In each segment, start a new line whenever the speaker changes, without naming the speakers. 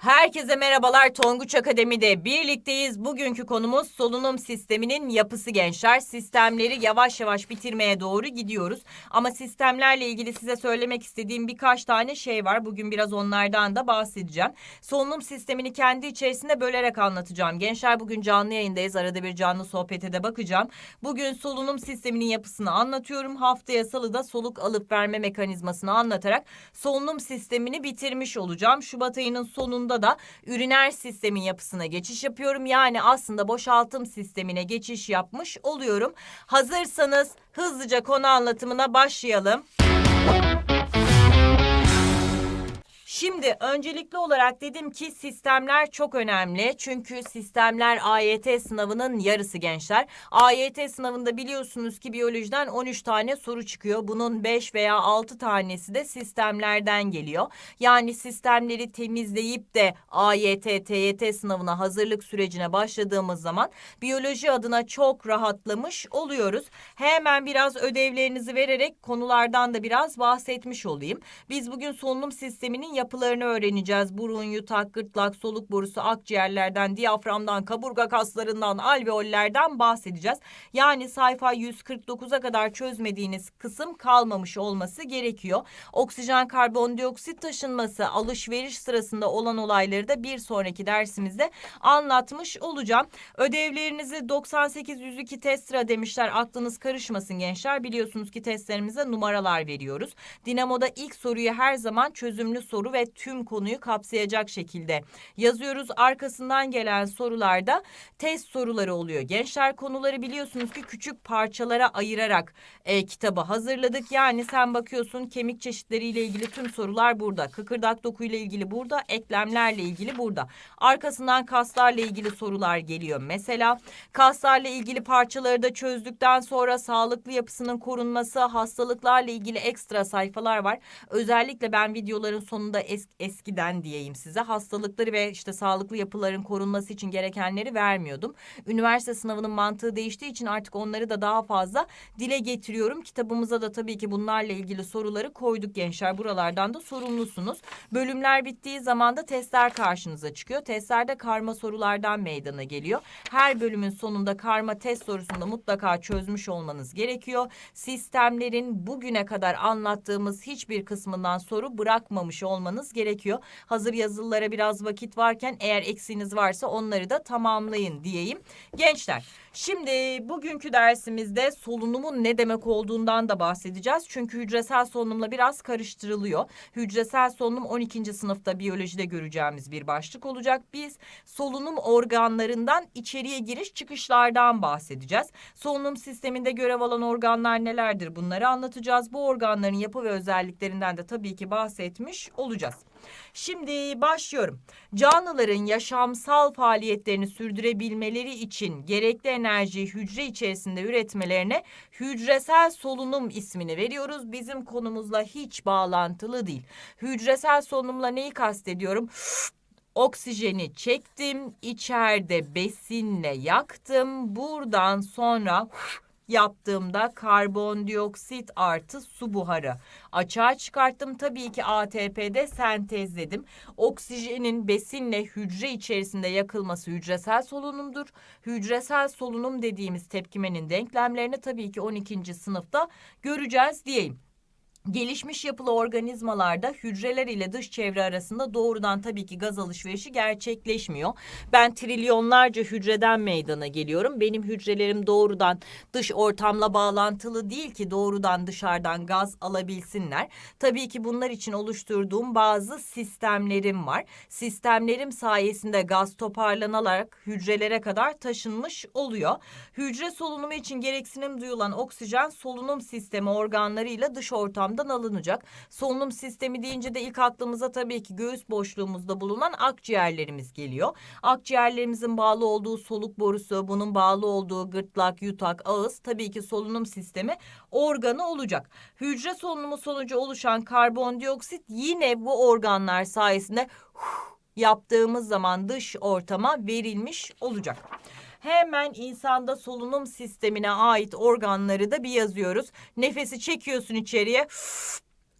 Herkese merhabalar Tonguç Akademi'de birlikteyiz. Bugünkü konumuz solunum sisteminin yapısı gençler. Sistemleri yavaş yavaş bitirmeye doğru gidiyoruz. Ama sistemlerle ilgili size söylemek istediğim birkaç tane şey var. Bugün biraz onlardan da bahsedeceğim. Solunum sistemini kendi içerisinde bölerek anlatacağım. Gençler bugün canlı yayındayız. Arada bir canlı sohbete de bakacağım. Bugün solunum sisteminin yapısını anlatıyorum. Haftaya salıda soluk alıp verme mekanizmasını anlatarak solunum sistemini bitirmiş olacağım. Şubat ayının sonunda da üriner sistemin yapısına geçiş yapıyorum. Yani aslında boşaltım sistemine geçiş yapmış oluyorum. Hazırsanız hızlıca konu anlatımına başlayalım. Şimdi öncelikli olarak dedim ki sistemler çok önemli. Çünkü sistemler AYT sınavının yarısı gençler. AYT sınavında biliyorsunuz ki biyolojiden 13 tane soru çıkıyor. Bunun 5 veya 6 tanesi de sistemlerden geliyor. Yani sistemleri temizleyip de AYT, TYT sınavına hazırlık sürecine başladığımız zaman biyoloji adına çok rahatlamış oluyoruz. Hemen biraz ödevlerinizi vererek konulardan da biraz bahsetmiş olayım. Biz bugün solunum sisteminin yapılarını öğreneceğiz. Burun, yutak, gırtlak, soluk borusu, akciğerlerden, diyaframdan, kaburga kaslarından, alveollerden bahsedeceğiz. Yani sayfa 149'a kadar çözmediğiniz kısım kalmamış olması gerekiyor. Oksijen karbondioksit taşınması, alışveriş sırasında olan olayları da bir sonraki dersimizde anlatmış olacağım. Ödevlerinizi 98 102 test sıra demişler. Aklınız karışmasın gençler. Biliyorsunuz ki testlerimize numaralar veriyoruz. Dinamo'da ilk soruyu her zaman çözümlü soru ve tüm konuyu kapsayacak şekilde yazıyoruz. Arkasından gelen sorularda test soruları oluyor. Gençler konuları biliyorsunuz ki küçük parçalara ayırarak e, kitabı hazırladık. Yani sen bakıyorsun kemik çeşitleriyle ilgili tüm sorular burada. Kıkırdak dokuyla ilgili burada. Eklemlerle ilgili burada. Arkasından kaslarla ilgili sorular geliyor. Mesela kaslarla ilgili parçaları da çözdükten sonra sağlıklı yapısının korunması, hastalıklarla ilgili ekstra sayfalar var. Özellikle ben videoların sonunda es- eskiden diyeyim size hastalıkları ve işte sağlıklı yapıların korunması için gerekenleri vermiyordum. Üniversite sınavının mantığı değiştiği için artık onları da daha fazla dile getiriyorum. Kitabımıza da tabii ki bunlarla ilgili soruları koyduk gençler. Buralardan da sorumlusunuz. Bölümler bittiği zaman da testler karşınıza çıkıyor. Testlerde karma sorulardan meydana geliyor. Her bölümün sonunda karma test sorusunda mutlaka çözmüş olmanız gerekiyor. Sistemlerin bugüne kadar anlattığımız hiçbir kısmından soru bırakmamış olmanız gerekiyor. Hazır yazılılara biraz vakit varken eğer eksiğiniz varsa onları da tamamlayın diyeyim. Gençler şimdi bugünkü dersimizde solunumun ne demek olduğundan da bahsedeceğiz. Çünkü hücresel solunumla biraz karıştırılıyor. Hücresel solunum 12. sınıfta biyolojide göreceğimiz bir başlık olacak. Biz solunum organlarından içeriye giriş çıkışlardan bahsedeceğiz. Solunum sisteminde görev alan organlar nelerdir bunları anlatacağız. Bu organların yapı ve özelliklerinden de tabii ki bahsetmiş olacağız. Şimdi başlıyorum. Canlıların yaşamsal faaliyetlerini sürdürebilmeleri için gerekli enerjiyi hücre içerisinde üretmelerine hücresel solunum ismini veriyoruz. Bizim konumuzla hiç bağlantılı değil. Hücresel solunumla neyi kastediyorum? Oksijeni çektim, içeride besinle yaktım. Buradan sonra yaptığımda karbondioksit artı su buharı açığa çıkarttım. Tabii ki ATP'de sentezledim. Oksijenin besinle hücre içerisinde yakılması hücresel solunumdur. Hücresel solunum dediğimiz tepkimenin denklemlerini tabii ki 12. sınıfta göreceğiz diyeyim. Gelişmiş yapılı organizmalarda hücreler ile dış çevre arasında doğrudan tabii ki gaz alışverişi gerçekleşmiyor. Ben trilyonlarca hücreden meydana geliyorum. Benim hücrelerim doğrudan dış ortamla bağlantılı değil ki doğrudan dışarıdan gaz alabilsinler. Tabii ki bunlar için oluşturduğum bazı sistemlerim var. Sistemlerim sayesinde gaz toparlanarak hücrelere kadar taşınmış oluyor. Hücre solunumu için gereksinim duyulan oksijen solunum sistemi organlarıyla dış ortamdan alınacak. Solunum sistemi deyince de ilk aklımıza tabii ki göğüs boşluğumuzda bulunan akciğerlerimiz geliyor. Akciğerlerimizin bağlı olduğu soluk borusu, bunun bağlı olduğu gırtlak, yutak, ağız tabii ki solunum sistemi organı olacak. Hücre solunumu sonucu oluşan karbondioksit yine bu organlar sayesinde yaptığımız zaman dış ortama verilmiş olacak. Hemen insanda solunum sistemine ait organları da bir yazıyoruz. Nefesi çekiyorsun içeriye.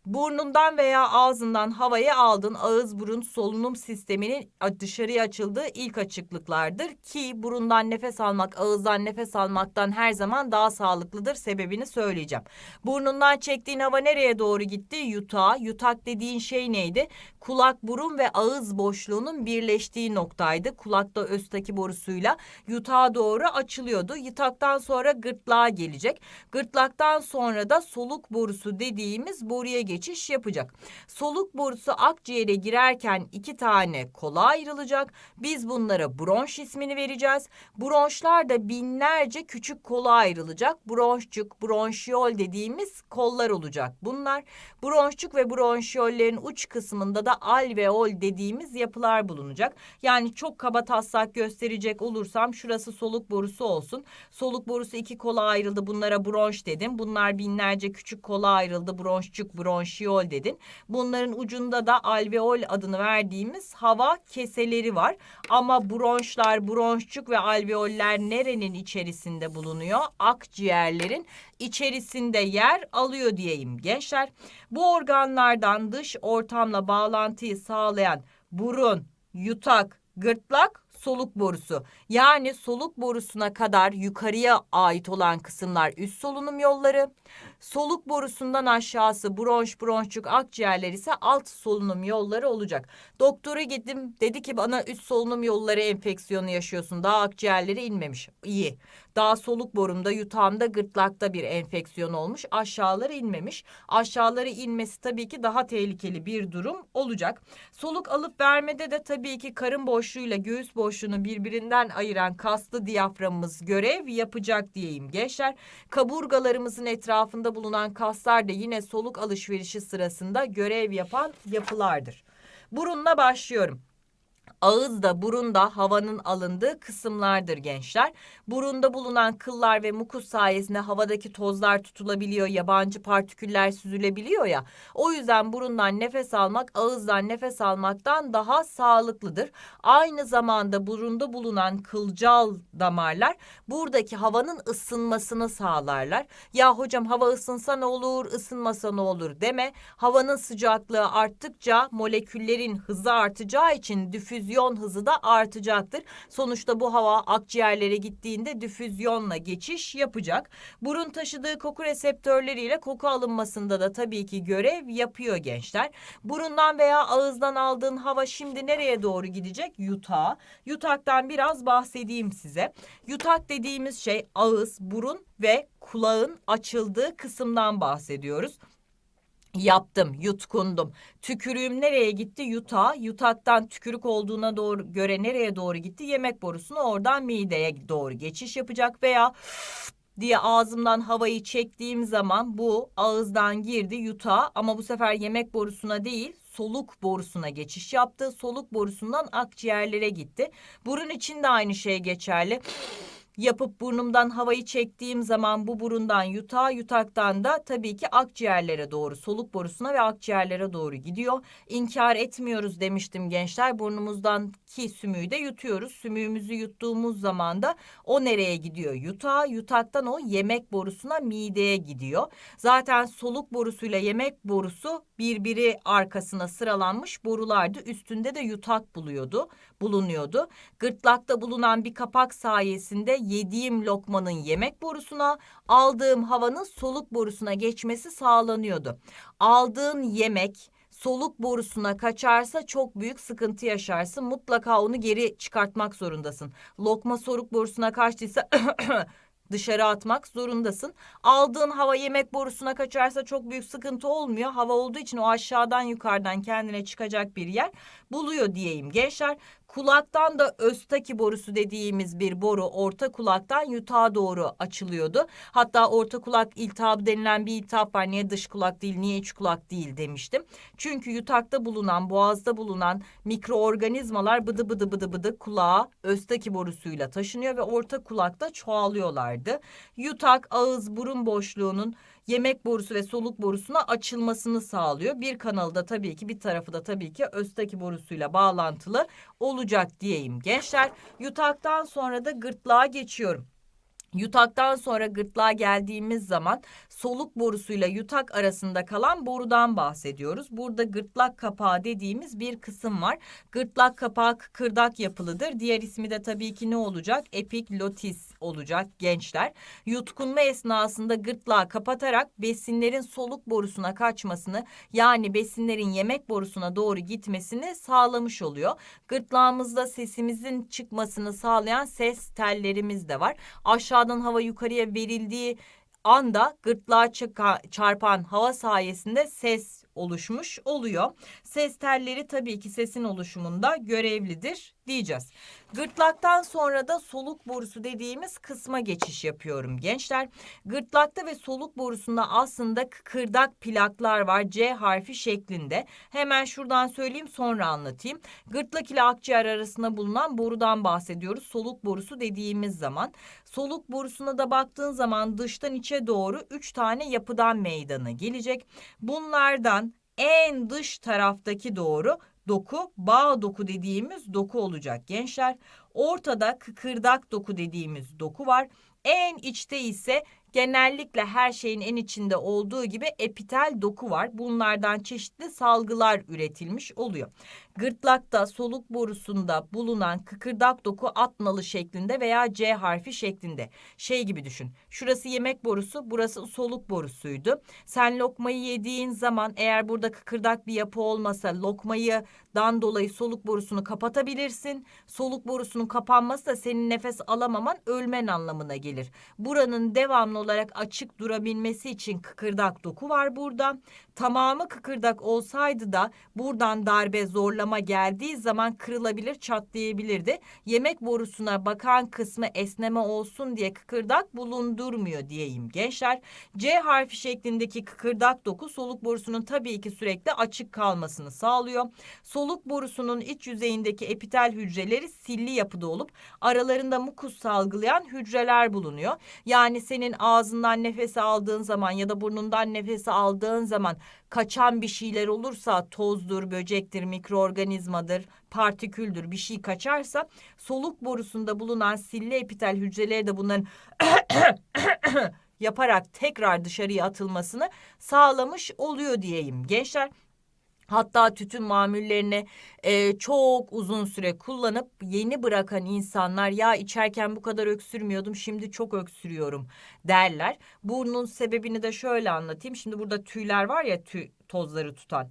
Burnundan veya ağzından havayı aldın. Ağız burun solunum sisteminin dışarıya açıldığı ilk açıklıklardır ki burundan nefes almak ağızdan nefes almaktan her zaman daha sağlıklıdır. Sebebini söyleyeceğim. Burnundan çektiğin hava nereye doğru gitti? Yutağa. Yutak dediğin şey neydi? Kulak, burun ve ağız boşluğunun birleştiği noktaydı. Kulakta östaki borusuyla yutağa doğru açılıyordu. Yutaktan sonra gırtlağa gelecek. Gırtlaktan sonra da soluk borusu dediğimiz boruya geçiş yapacak. Soluk borusu akciğere girerken iki tane kola ayrılacak. Biz bunlara bronş ismini vereceğiz. Bronşlar da binlerce küçük kola ayrılacak. Bronşçuk, bronşiyol dediğimiz kollar olacak. Bunlar bronşçuk ve bronşiyollerin uç kısmında da alveol dediğimiz yapılar bulunacak. Yani çok kaba taslak gösterecek olursam şurası soluk borusu olsun. Soluk borusu iki kola ayrıldı. Bunlara bronş dedim. Bunlar binlerce küçük kola ayrıldı. Bronşçuk, bronşiyol dedin. Bunların ucunda da alveol adını verdiğimiz hava keseleri var. Ama bronşlar, bronşçuk ve alveoller nerenin içerisinde bulunuyor? Akciğerlerin içerisinde yer alıyor diyeyim gençler. Bu organlardan dış ortamla bağlantıyı sağlayan burun, yutak, gırtlak, soluk borusu. Yani soluk borusuna kadar yukarıya ait olan kısımlar üst solunum yolları. Soluk borusundan aşağısı bronş, bronşçuk, akciğerler ise alt solunum yolları olacak. Doktora gittim dedi ki bana üst solunum yolları enfeksiyonu yaşıyorsun. Daha akciğerleri inmemiş. İyi. Daha soluk borumda, yutağımda, gırtlakta bir enfeksiyon olmuş. Aşağıları inmemiş. Aşağıları inmesi tabii ki daha tehlikeli bir durum olacak. Soluk alıp vermede de tabii ki karın boşluğuyla göğüs boşluğunu birbirinden ayıran kaslı diyaframımız görev yapacak diyeyim gençler. Kaburgalarımızın etrafında bulunan kaslar da yine soluk alışverişi sırasında görev yapan yapılardır. Burunla başlıyorum. Ağız da burun da havanın alındığı kısımlardır gençler. Burunda bulunan kıllar ve mukus sayesinde havadaki tozlar tutulabiliyor, yabancı partiküller süzülebiliyor ya. O yüzden burundan nefes almak ağızdan nefes almaktan daha sağlıklıdır. Aynı zamanda burunda bulunan kılcal damarlar buradaki havanın ısınmasını sağlarlar. Ya hocam hava ısınsa ne olur, ısınmasa ne olur deme. Havanın sıcaklığı arttıkça moleküllerin hızı artacağı için difüzyon hızı da artacaktır. Sonuçta bu hava akciğerlere gittiğinde difüzyonla geçiş yapacak. Burun taşıdığı koku reseptörleriyle koku alınmasında da tabii ki görev yapıyor gençler. Burundan veya ağızdan aldığın hava şimdi nereye doğru gidecek? Yutağa. Yutaktan biraz bahsedeyim size. Yutak dediğimiz şey ağız, burun ve kulağın açıldığı kısımdan bahsediyoruz. Yaptım, yutkundum. Tükürüğüm nereye gitti? Yutağa. Yutaktan tükürük olduğuna doğru göre nereye doğru gitti? Yemek borusunu oradan mideye doğru geçiş yapacak veya diye ağzımdan havayı çektiğim zaman bu ağızdan girdi yutağa ama bu sefer yemek borusuna değil soluk borusuna geçiş yaptı. Soluk borusundan akciğerlere gitti. Burun için de aynı şey geçerli yapıp burnumdan havayı çektiğim zaman bu burundan yutağa, yutaktan da tabii ki akciğerlere doğru, soluk borusuna ve akciğerlere doğru gidiyor. İnkar etmiyoruz demiştim gençler. Burnumuzdan ki sümüğü de yutuyoruz. Sümüğümüzü yuttuğumuz zaman da o nereye gidiyor? Yutağa, yutaktan o yemek borusuna, mideye gidiyor. Zaten soluk borusuyla yemek borusu birbiri arkasına sıralanmış borulardı. Üstünde de yutak buluyordu, bulunuyordu. Gırtlakta bulunan bir kapak sayesinde yediğim lokmanın yemek borusuna, aldığım havanın soluk borusuna geçmesi sağlanıyordu. Aldığın yemek soluk borusuna kaçarsa çok büyük sıkıntı yaşarsın. Mutlaka onu geri çıkartmak zorundasın. Lokma soluk borusuna kaçtıysa dışarı atmak zorundasın. Aldığın hava yemek borusuna kaçarsa çok büyük sıkıntı olmuyor. Hava olduğu için o aşağıdan yukarıdan kendine çıkacak bir yer buluyor diyeyim. Gençler Kulaktan da östaki borusu dediğimiz bir boru orta kulaktan yutağa doğru açılıyordu. Hatta orta kulak iltihabı denilen bir iltihap var. Niye dış kulak değil, niye iç kulak değil demiştim. Çünkü yutakta bulunan, boğazda bulunan mikroorganizmalar bıdı bıdı bıdı bıdı kulağa östaki borusuyla taşınıyor ve orta kulakta çoğalıyorlardı. Yutak, ağız, burun boşluğunun yemek borusu ve soluk borusuna açılmasını sağlıyor. Bir kanalı da tabii ki bir tarafı da tabii ki östaki borusuyla bağlantılı olacak diyeyim gençler. Yutaktan sonra da gırtlağa geçiyorum. Yutaktan sonra gırtlağa geldiğimiz zaman soluk borusuyla yutak arasında kalan borudan bahsediyoruz. Burada gırtlak kapağı dediğimiz bir kısım var. Gırtlak kapağı kıkırdak yapılıdır. Diğer ismi de tabii ki ne olacak? Epiglotis olacak gençler. Yutkunma esnasında gırtlağı kapatarak besinlerin soluk borusuna kaçmasını yani besinlerin yemek borusuna doğru gitmesini sağlamış oluyor. Gırtlağımızda sesimizin çıkmasını sağlayan ses tellerimiz de var. Aşağıdan hava yukarıya verildiği anda gırtlağa çarpan hava sayesinde ses oluşmuş oluyor. Ses telleri tabii ki sesin oluşumunda görevlidir diyeceğiz. Gırtlaktan sonra da soluk borusu dediğimiz kısma geçiş yapıyorum gençler. Gırtlakta ve soluk borusunda aslında kıkırdak plaklar var C harfi şeklinde. Hemen şuradan söyleyeyim sonra anlatayım. Gırtlak ile akciğer arasında bulunan borudan bahsediyoruz. Soluk borusu dediğimiz zaman. Soluk borusuna da baktığın zaman dıştan içe doğru üç tane yapıdan meydana gelecek. Bunlardan en dış taraftaki doğru doku bağ doku dediğimiz doku olacak gençler. Ortada kıkırdak doku dediğimiz doku var. En içte ise genellikle her şeyin en içinde olduğu gibi epitel doku var. Bunlardan çeşitli salgılar üretilmiş oluyor. Gırtlakta soluk borusunda bulunan kıkırdak doku at nalı şeklinde veya C harfi şeklinde. Şey gibi düşün. Şurası yemek borusu, burası soluk borusuydu. Sen lokmayı yediğin zaman eğer burada kıkırdak bir yapı olmasa lokmayı dan dolayı soluk borusunu kapatabilirsin. Soluk borusunun kapanması da senin nefes alamaman ölmen anlamına gelir. Buranın devamlı olarak açık durabilmesi için kıkırdak doku var burada. Tamamı kıkırdak olsaydı da buradan darbe zorlama geldiği zaman kırılabilir, çatlayabilirdi. Yemek borusuna bakan kısmı esneme olsun diye kıkırdak bulundurmuyor diyeyim gençler. C harfi şeklindeki kıkırdak doku soluk borusunun tabii ki sürekli açık kalmasını sağlıyor. Soluk borusunun iç yüzeyindeki epitel hücreleri silli yapıda olup aralarında mukus salgılayan hücreler bulunuyor. Yani senin ağzından nefes aldığın zaman ya da burnundan nefes aldığın zaman kaçan bir şeyler olursa tozdur, böcektir, mikroorganizmadır, partiküldür bir şey kaçarsa soluk borusunda bulunan silli epitel hücreleri de bunların yaparak tekrar dışarıya atılmasını sağlamış oluyor diyeyim. Gençler Hatta tütün mamullerini e, çok uzun süre kullanıp yeni bırakan insanlar ya içerken bu kadar öksürmüyordum şimdi çok öksürüyorum derler. Bunun sebebini de şöyle anlatayım. Şimdi burada tüyler var ya tüy tozları tutan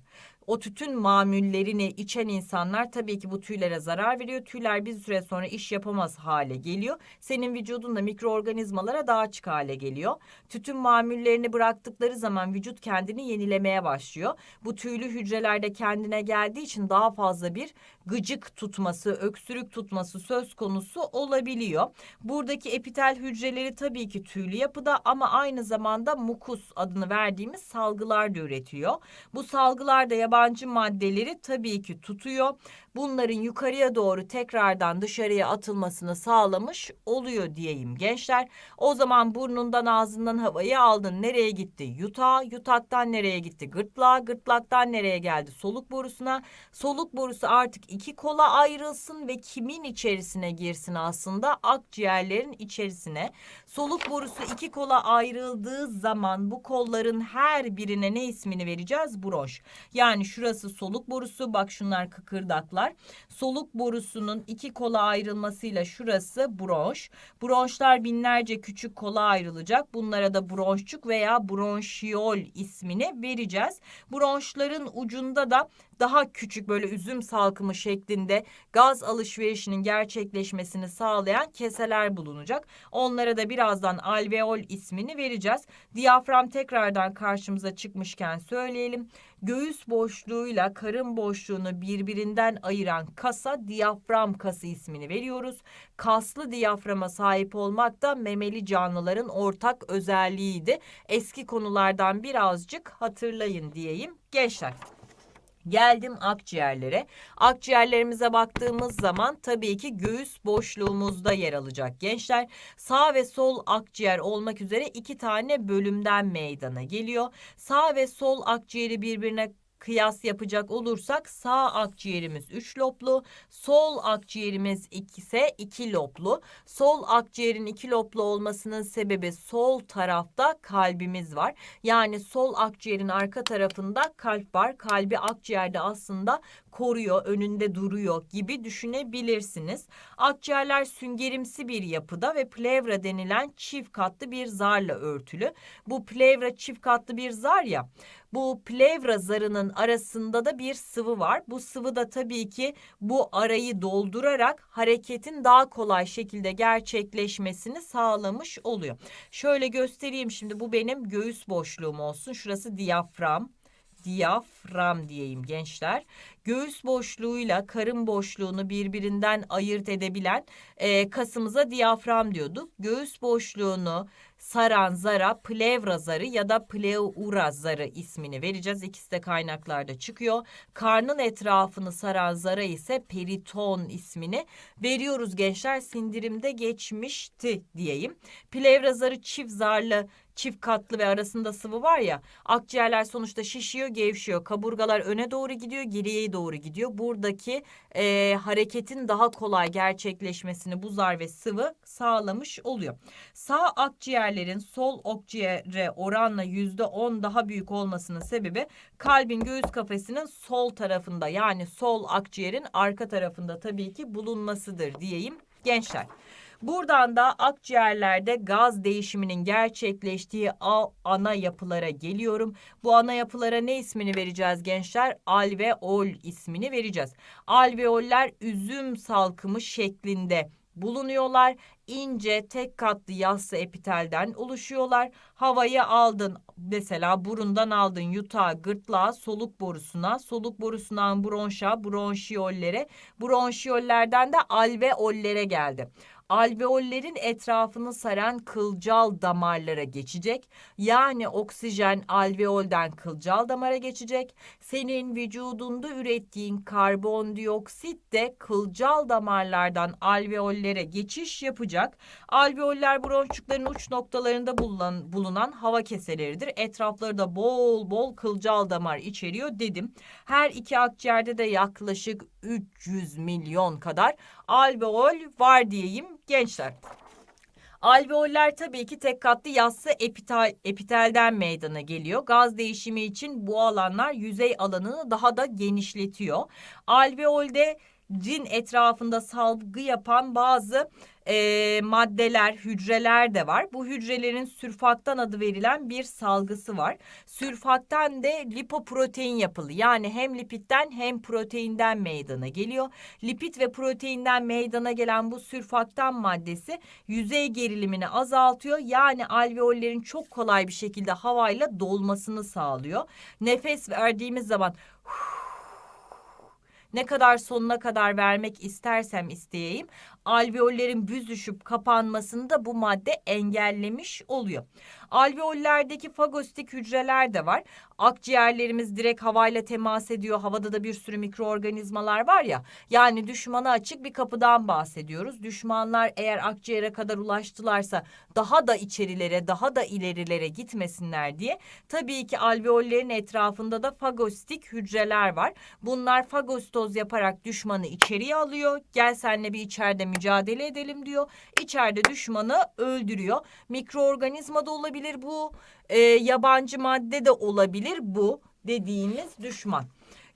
o tütün mamullerini içen insanlar tabii ki bu tüylere zarar veriyor. Tüyler bir süre sonra iş yapamaz hale geliyor. Senin vücudunda mikroorganizmalara daha açık hale geliyor. Tütün mamullerini bıraktıkları zaman vücut kendini yenilemeye başlıyor. Bu tüylü hücrelerde kendine geldiği için daha fazla bir gıcık tutması, öksürük tutması söz konusu olabiliyor. Buradaki epitel hücreleri tabii ki tüylü yapıda ama aynı zamanda mukus adını verdiğimiz salgılar da üretiyor. Bu salgılar da yabancı maddeleri tabii ki tutuyor. Bunların yukarıya doğru tekrardan dışarıya atılmasını sağlamış oluyor diyeyim gençler. O zaman burnundan ağzından havayı aldın. Nereye gitti? Yutağa, yutaktan nereye gitti? Gırtlağa, gırtlaktan nereye geldi? Soluk borusuna. Soluk borusu artık iki kola ayrılsın ve kimin içerisine girsin aslında? Akciğerlerin içerisine. Soluk borusu iki kola ayrıldığı zaman bu kolların her birine ne ismini vereceğiz? Bronş. Yani şurası soluk borusu. Bak şunlar kıkırdaklar. Soluk borusunun iki kola ayrılmasıyla şurası bronş. Bronşlar binlerce küçük kola ayrılacak. Bunlara da bronşçuk veya bronşiyol ismini vereceğiz. Bronşların ucunda da daha küçük böyle üzüm salkımı şeklinde gaz alışverişinin gerçekleşmesini sağlayan keseler bulunacak. Onlara da birazdan alveol ismini vereceğiz. Diyafram tekrardan karşımıza çıkmışken söyleyelim. Göğüs boşluğuyla karın boşluğunu birbirinden ayıran kasa diyafram kası ismini veriyoruz. Kaslı diyaframa sahip olmak da memeli canlıların ortak özelliğiydi. Eski konulardan birazcık hatırlayın diyeyim gençler. Geldim akciğerlere. Akciğerlerimize baktığımız zaman tabii ki göğüs boşluğumuzda yer alacak gençler. Sağ ve sol akciğer olmak üzere iki tane bölümden meydana geliyor. Sağ ve sol akciğeri birbirine kıyas yapacak olursak sağ akciğerimiz 3 loblu, sol akciğerimiz ise 2 loblu. Sol akciğerin 2 loblu olmasının sebebi sol tarafta kalbimiz var. Yani sol akciğerin arka tarafında kalp var. Kalbi akciğerde aslında koruyor, önünde duruyor gibi düşünebilirsiniz. Akciğerler süngerimsi bir yapıda ve plevra denilen çift katlı bir zarla örtülü. Bu plevra çift katlı bir zar ya. Bu plevra zarının arasında da bir sıvı var. Bu sıvı da tabii ki bu arayı doldurarak hareketin daha kolay şekilde gerçekleşmesini sağlamış oluyor. Şöyle göstereyim şimdi bu benim göğüs boşluğum olsun. Şurası diyafram diyafram diyeyim gençler. Göğüs boşluğuyla karın boşluğunu birbirinden ayırt edebilen e, kasımıza diyafram diyorduk. Göğüs boşluğunu saran zara plevra zarı ya da pleura zarı ismini vereceğiz. İkisi de kaynaklarda çıkıyor. Karnın etrafını saran zara ise periton ismini veriyoruz gençler. Sindirimde geçmişti diyeyim. Plevra zarı çift zarlı çift katlı ve arasında sıvı var ya akciğerler sonuçta şişiyor gevşiyor. Kaburgalar öne doğru gidiyor geriye doğru gidiyor. Buradaki e, hareketin daha kolay gerçekleşmesini bu zar ve sıvı sağlamış oluyor. Sağ akciğerlerin sol akciğere oranla yüzde on daha büyük olmasının sebebi kalbin göğüs kafesinin sol tarafında yani sol akciğerin arka tarafında tabii ki bulunmasıdır diyeyim gençler. Buradan da akciğerlerde gaz değişiminin gerçekleştiği ana yapılara geliyorum. Bu ana yapılara ne ismini vereceğiz gençler? Alveol ismini vereceğiz. Alveoller üzüm salkımı şeklinde bulunuyorlar. İnce tek katlı yassı epitelden oluşuyorlar. Havayı aldın mesela burundan aldın yutağa, gırtlağa, soluk borusuna, soluk borusundan bronşa, bronşiyollere, bronşiyollerden de alveollere geldi alveollerin etrafını saran kılcal damarlara geçecek. Yani oksijen alveolden kılcal damara geçecek. Senin vücudunda ürettiğin karbondioksit de kılcal damarlardan alveollere geçiş yapacak. Alveoller bronşçukların uç noktalarında bulunan, bulunan hava keseleridir. Etrafları da bol bol kılcal damar içeriyor dedim. Her iki akciğerde de yaklaşık 300 milyon kadar alveol var diyeyim gençler. Alveoller tabii ki tek katlı yassı epitel, epitelden meydana geliyor. Gaz değişimi için bu alanlar yüzey alanını daha da genişletiyor. Alveolde cin etrafında salgı yapan bazı e, maddeler, hücreler de var. Bu hücrelerin sürfaktan adı verilen bir salgısı var. Sürfaktan de lipoprotein yapılı. Yani hem lipitten hem proteinden meydana geliyor. Lipid ve proteinden meydana gelen bu sürfaktan maddesi yüzey gerilimini azaltıyor. Yani alveollerin çok kolay bir şekilde havayla dolmasını sağlıyor. Nefes verdiğimiz zaman ne kadar sonuna kadar vermek istersem isteyeyim alveollerin büzüşüp kapanmasını da bu madde engellemiş oluyor. Alveollerdeki fagositik hücreler de var. Akciğerlerimiz direkt havayla temas ediyor. Havada da bir sürü mikroorganizmalar var ya. Yani düşmana açık bir kapıdan bahsediyoruz. Düşmanlar eğer akciğere kadar ulaştılarsa daha da içerilere, daha da ilerilere gitmesinler diye tabii ki alveollerin etrafında da fagositik hücreler var. Bunlar fagostoz yaparak düşmanı içeriye alıyor. Gel senle bir içeride mücadele edelim diyor. İçeride düşmanı öldürüyor. Mikroorganizma da olabilir bu. E, yabancı madde de olabilir bu dediğimiz düşman.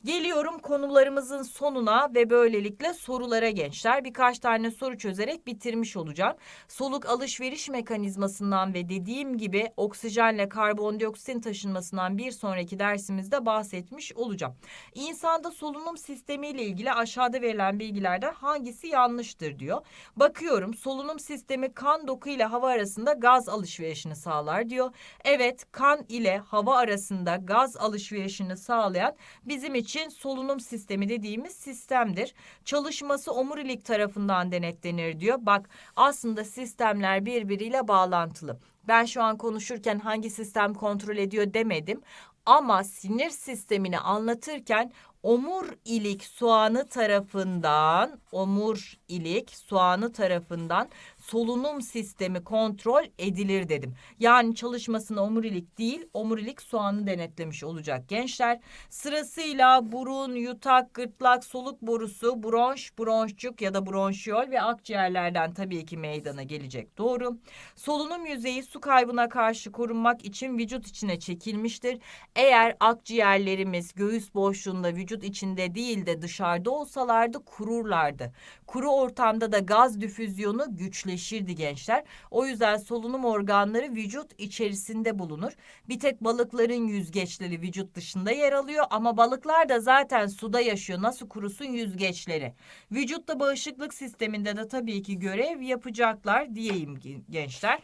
Geliyorum konularımızın sonuna ve böylelikle sorulara gençler. Birkaç tane soru çözerek bitirmiş olacağım. Soluk alışveriş mekanizmasından ve dediğim gibi oksijenle karbondioksitin taşınmasından bir sonraki dersimizde bahsetmiş olacağım. İnsanda solunum sistemi ile ilgili aşağıda verilen bilgilerden hangisi yanlıştır diyor. Bakıyorum solunum sistemi kan doku ile hava arasında gaz alışverişini sağlar diyor. Evet kan ile hava arasında gaz alışverişini sağlayan bizim için için solunum sistemi dediğimiz sistemdir. Çalışması omurilik tarafından denetlenir diyor. Bak aslında sistemler birbiriyle bağlantılı. Ben şu an konuşurken hangi sistem kontrol ediyor demedim. Ama sinir sistemini anlatırken omur ilik soğanı tarafından omur ilik soğanı tarafından solunum sistemi kontrol edilir dedim. Yani çalışmasını omurilik değil, omurilik soğanı denetlemiş olacak gençler. Sırasıyla burun, yutak, gırtlak, soluk borusu, bronş, bronşçuk ya da bronşiyol ve akciğerlerden tabii ki meydana gelecek. Doğru. Solunum yüzeyi su kaybına karşı korunmak için vücut içine çekilmiştir. Eğer akciğerlerimiz göğüs boşluğunda vücut içinde değil de dışarıda olsalardı kururlardı. Kuru ortamda da gaz difüzyonu güçleşirdi gençler. O yüzden solunum organları vücut içerisinde bulunur. Bir tek balıkların yüzgeçleri vücut dışında yer alıyor ama balıklar da zaten suda yaşıyor. Nasıl kurusun yüzgeçleri. Vücutta bağışıklık sisteminde de tabii ki görev yapacaklar diyeyim gençler.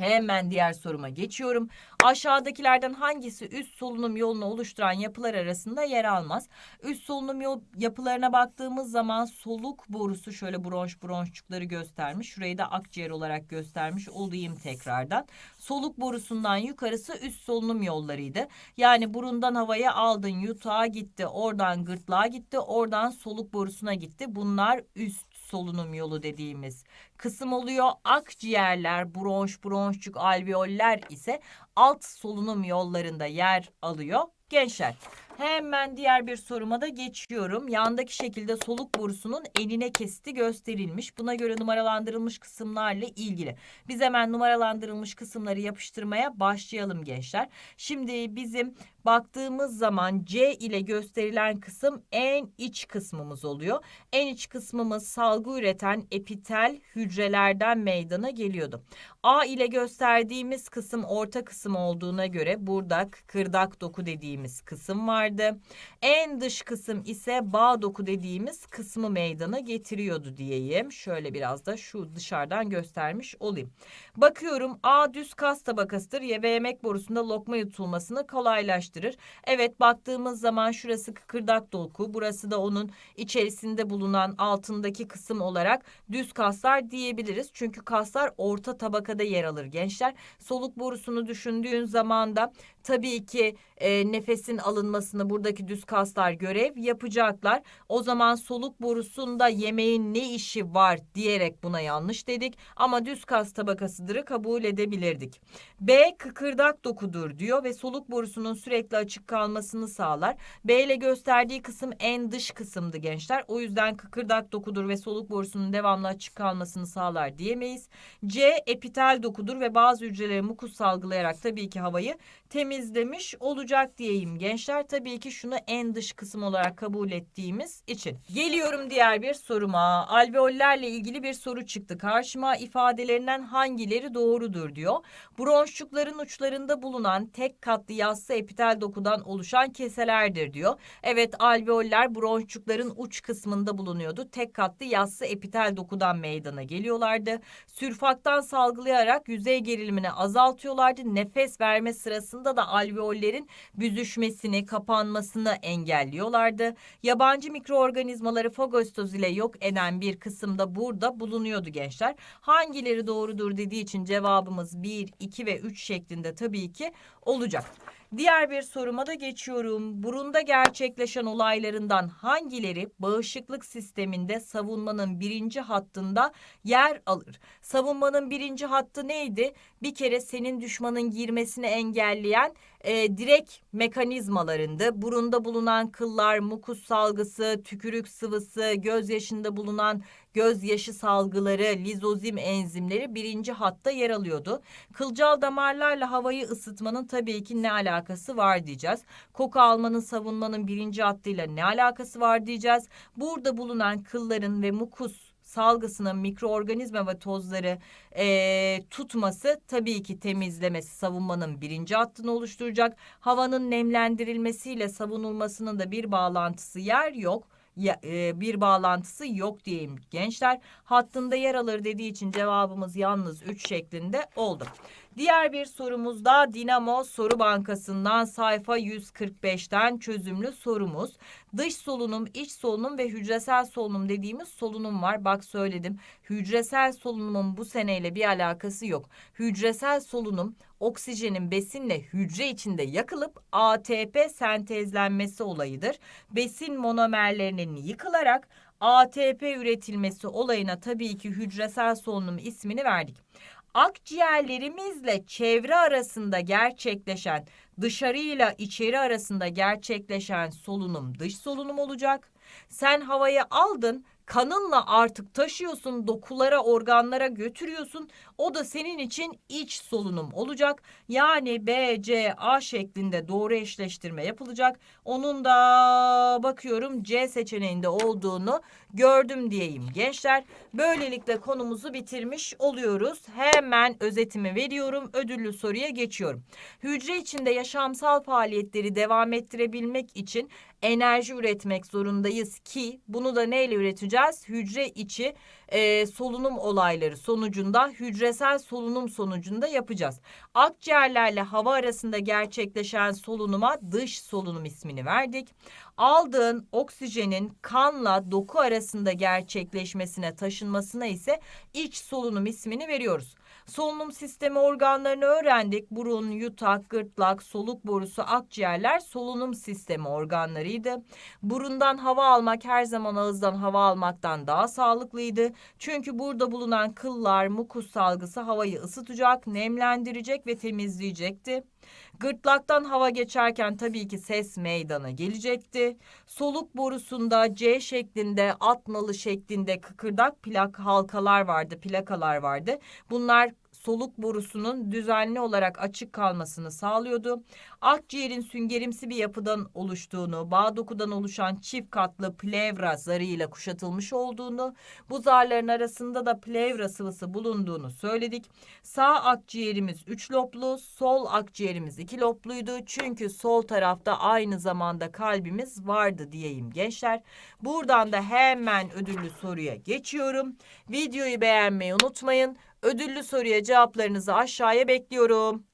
Hemen diğer soruma geçiyorum. Aşağıdakilerden hangisi üst solunum yolunu oluşturan yapılar arasında yer almaz? Üst solunum yol yapılarına baktığımız zaman soluk borusu şöyle bronş bronşçukları göstermiş. Şurayı da akciğer olarak göstermiş olayım tekrardan. Soluk borusundan yukarısı üst solunum yollarıydı. Yani burundan havayı aldın yutağa gitti oradan gırtlağa gitti oradan soluk borusuna gitti. Bunlar üst solunum yolu dediğimiz kısım oluyor. Akciğerler, bronş, bronşçuk, alveoller ise alt solunum yollarında yer alıyor. Gençler Hemen diğer bir soruma da geçiyorum. Yandaki şekilde soluk borusunun enine kesiti gösterilmiş. Buna göre numaralandırılmış kısımlarla ilgili. Biz hemen numaralandırılmış kısımları yapıştırmaya başlayalım gençler. Şimdi bizim baktığımız zaman C ile gösterilen kısım en iç kısmımız oluyor. En iç kısmımız salgı üreten epitel hücrelerden meydana geliyordu. A ile gösterdiğimiz kısım orta kısım olduğuna göre burada kırdak doku dediğimiz kısım vardı. En dış kısım ise bağ doku dediğimiz kısmı meydana getiriyordu diyeyim. Şöyle biraz da şu dışarıdan göstermiş olayım. Bakıyorum A düz kas tabakasıdır ve yemek borusunda lokma yutulmasını kolaylaştırır. Evet baktığımız zaman şurası kıkırdak doku burası da onun içerisinde bulunan altındaki kısım olarak düz kaslar diyebiliriz. Çünkü kaslar orta tabakada yer alır gençler. Soluk borusunu düşündüğün zaman da tabii ki e, nefesin alınmasını buradaki düz kaslar görev yapacaklar. O zaman soluk borusunda yemeğin ne işi var diyerek buna yanlış dedik. Ama düz kas tabakasıdırı kabul edebilirdik. B kıkırdak dokudur diyor ve soluk borusunun sürekli açık kalmasını sağlar. B ile gösterdiği kısım en dış kısımdı gençler. O yüzden kıkırdak dokudur ve soluk borusunun devamlı açık kalmasını sağlar diyemeyiz. C epitel dokudur ve bazı hücreleri mukus salgılayarak tabii ki havayı temizlemiş olacak diyeyim gençler. Tabii ki şunu en dış kısım olarak kabul ettiğimiz için. Geliyorum diğer bir soruma. Alveollerle ilgili bir soru çıktı karşıma. İfadelerinden hangileri doğrudur diyor. Bronşçukların uçlarında bulunan tek katlı yassı epitel dokudan oluşan keselerdir diyor. Evet alveoller bronşçukların uç kısmında bulunuyordu. Tek katlı yassı epitel dokudan meydana geliyorlardı. Sürfaktan salgılayarak yüzey gerilimini azaltıyorlardı. Nefes verme sırasında da alveollerin büzüşmesini, kapanmasını engelliyorlardı. Yabancı mikroorganizmaları fagostoz ile yok eden bir kısımda burada bulunuyordu gençler. Hangileri doğrudur dediği için cevabımız 1, 2 ve 3 şeklinde tabii ki olacak. Diğer bir soruma da geçiyorum. Burunda gerçekleşen olaylarından hangileri bağışıklık sisteminde savunmanın birinci hattında yer alır? Savunmanın birinci hattı neydi? Bir kere senin düşmanın girmesini engelleyen e, direkt mekanizmalarında burunda bulunan kıllar, mukus salgısı, tükürük sıvısı, gözyaşında bulunan gözyaşı salgıları, lizozim enzimleri birinci hatta yer alıyordu. Kılcal damarlarla havayı ısıtmanın tabii ki ne alakası var diyeceğiz. Koku almanın savunmanın birinci hattıyla ne alakası var diyeceğiz. Burada bulunan kılların ve mukus salgısının mikroorganizma ve tozları e, tutması tabii ki temizlemesi savunmanın birinci hattını oluşturacak. Havanın nemlendirilmesiyle savunulmasının da bir bağlantısı yer yok bir bağlantısı yok diyeyim gençler. Hattında yer alır dediği için cevabımız yalnız 3 şeklinde oldu. Diğer bir sorumuz da Dinamo Soru Bankası'ndan sayfa 145'ten çözümlü sorumuz. Dış solunum, iç solunum ve hücresel solunum dediğimiz solunum var. Bak söyledim. Hücresel solunumun bu seneyle bir alakası yok. Hücresel solunum oksijenin besinle hücre içinde yakılıp ATP sentezlenmesi olayıdır. Besin monomerlerinin yıkılarak ATP üretilmesi olayına tabii ki hücresel solunum ismini verdik. Akciğerlerimizle çevre arasında gerçekleşen, dışarıyla içeri arasında gerçekleşen solunum dış solunum olacak. Sen havayı aldın, kanınla artık taşıyorsun, dokulara, organlara götürüyorsun. O da senin için iç solunum olacak. Yani B, C, A şeklinde doğru eşleştirme yapılacak. Onun da bakıyorum C seçeneğinde olduğunu gördüm diyeyim gençler. Böylelikle konumuzu bitirmiş oluyoruz. Hemen özetimi veriyorum. Ödüllü soruya geçiyorum. Hücre içinde yaşamsal faaliyetleri devam ettirebilmek için enerji üretmek zorundayız ki bunu da neyle üreteceğiz? Hücre içi e, solunum olayları sonucunda hücresel solunum sonucunda yapacağız. Akciğerlerle hava arasında gerçekleşen solunuma dış solunum ismini verdik. Aldığın oksijenin kanla doku arasında gerçekleşmesine taşınmasına ise iç solunum ismini veriyoruz. Solunum sistemi organlarını öğrendik. Burun, yutak, gırtlak, soluk borusu, akciğerler solunum sistemi organlarıydı. Burundan hava almak her zaman ağızdan hava almaktan daha sağlıklıydı. Çünkü burada bulunan kıllar, mukus salgısı havayı ısıtacak, nemlendirecek ve temizleyecekti. Gırtlaktan hava geçerken tabii ki ses meydana gelecekti. Soluk borusunda C şeklinde, at nalı şeklinde kıkırdak plak halkalar vardı, plakalar vardı. Bunlar soluk borusunun düzenli olarak açık kalmasını sağlıyordu. Akciğerin süngerimsi bir yapıdan oluştuğunu, bağ dokudan oluşan çift katlı plevra zarıyla kuşatılmış olduğunu, bu zarların arasında da plevra sıvısı bulunduğunu söyledik. Sağ akciğerimiz 3 loblu, sol akciğerimiz 2 lobluydu. Çünkü sol tarafta aynı zamanda kalbimiz vardı diyeyim gençler. Buradan da hemen ödüllü soruya geçiyorum. Videoyu beğenmeyi unutmayın. Ödüllü soruya cevaplarınızı aşağıya bekliyorum.